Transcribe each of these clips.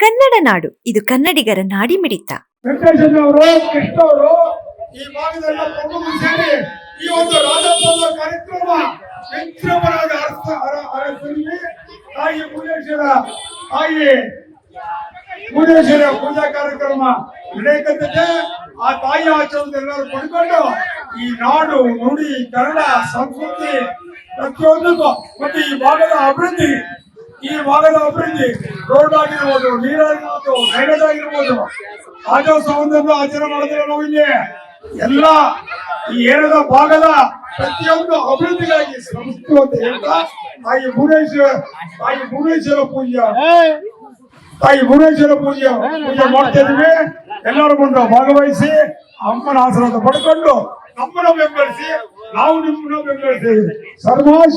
ಕನ್ನಡ ನಾಡು. ಇದು ಕನ್ನಡಿಗರ ನಾಡಿಮಿಡಿತ. ವೆಂಕಟೇಶನ್ ಅವರು ಕೃಷ್ಣ ಅವರು ಈ ಭಾಗದಲ್ಲ ಸೇರಿ ಈ ಒಂದು ರಾಜ್ಯೋತ್ಸವ ಕಾರ್ಯಕ್ರಮ ತಾಯಿ ತಾಯಿ ಪೂಜಾ ಕಾರ್ಯಕ್ರಮ ನಡೆಯಕತ್ತಿದೆ ಆ ತಾಯಿ ಆಚರಣೆ ಎಲ್ಲರೂ ಪಡ್ಕೊಂಡು ಈ ನಾಡು ನುಡಿ, ಕನ್ನಡ, ಸಂಸ್ಕೃತಿ ಪ್ರತಿಯೊಂದಕ್ಕೂ ಮತ್ತು ಈ ಭಾಗದ ಅಭಿವೃದ್ಧಿ ಈ ಭಾಗದ ಅಭಿವೃದ್ಧಿ ರೋಡ್ ಆಗಿರ್ಬೋದು ನೀರಾಗಿರ್ಬೋದು ಡ್ರೈನೇಜ್ ಆಗಿರ್ಬೋದು ರಾಜ್ಯೋತ್ಸವವನ್ನು ಆಚರಣೆ ಮಾಡಿದ್ರೆ ನಾವು ಇಲ್ಲಿ ಎಲ್ಲ ಈ ಏರದ ಭಾಗದ ಪ್ರತಿಯೊಂದು ಅಭಿವೃದ್ಧಿಗಾಗಿ ಶ್ರಮಿಸ್ತು ಅಂತ ಹೇಳ್ತಾ, ತಾಯಿ ಭುವನೇಶ್ವರ ತಾಯಿ ಭುವನೇಶ್ವರ ಪೂಜೆ. ತಾಯಿ ಭುವನೇಶ್ವರ ಪೂಜೆ ಪೂಜೆ ಮಾಡ್ತಾ ಇದೀವಿ ಎಲ್ಲರೂ ಬಂದು ಭಾಗವಹಿಸಿ, ಅಮ್ಮನ ಆಶೀರ್ವಾದ ಪಡ್ಕೊಂಡು, ನಮ್ಮನ್ನ ಬೆಂಬಲಿಸಿ, ನಾವು ನಿಮ್ಮನ್ನ ಬೆಂಬಲಿಸ್ತೀವಿ ಸರ್ಮಾಜ್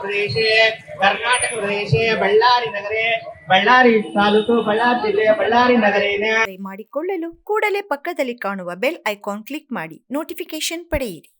ಪ್ರದೇಶೆ, ಕರ್ನಾಟಕ ಪ್ರದೇಶೆ, ಬಳ್ಳಾರಿ ನಗರೆ, ಬಳ್ಳಾರಿ ತಾಲೂಕು, ಬಳ್ಳಾರಿ ಜಿಲ್ಲೆಯ ಬಳ್ಳಾರಿ ನಗರೇನ ಮಾಡಿಕೊಳ್ಳಲು ಕೂಡಲೇ ಪಕ್ಕದಲ್ಲಿ ಕಾಣುವ ಬೆಲ್ ಐಕಾನ್ ಕ್ಲಿಕ್ ಮಾಡಿ ನೋಟಿಫಿಕೇಶನ್ ಪಡೆಯಿರಿ.